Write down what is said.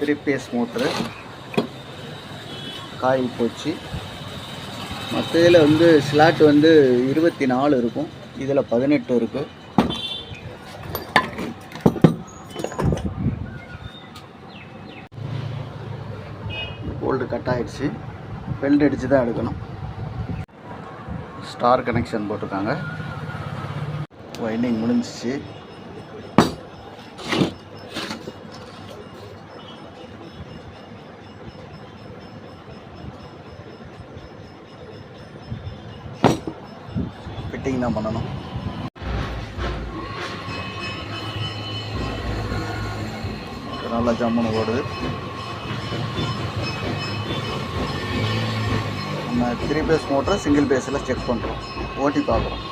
Three phase motor. Coil போச்சு. மற்றதில் வந்து slot வந்து இருபத்தி நாலு இருக்கும். இதில் பதினெட்டு இருக்குது போல்டு கட் ஆகிடுச்சு பெல்ட் அடித்து தான் எடுக்கணும். ஸ்டார் கனெக்ஷன் போட்டிருக்காங்க. வைண்டிங் முடிஞ்சிச்சு. ஃபிட்டிங் தான் பண்ணணும். நல்லா ஜம்முன்னு ஓடுது நம்ம த்ரீ பேஸ் மோட்டரை சிங்கிள் பேஸில் செக் பண்ணுறோம் ஓட்டி பார்க்குறோம்.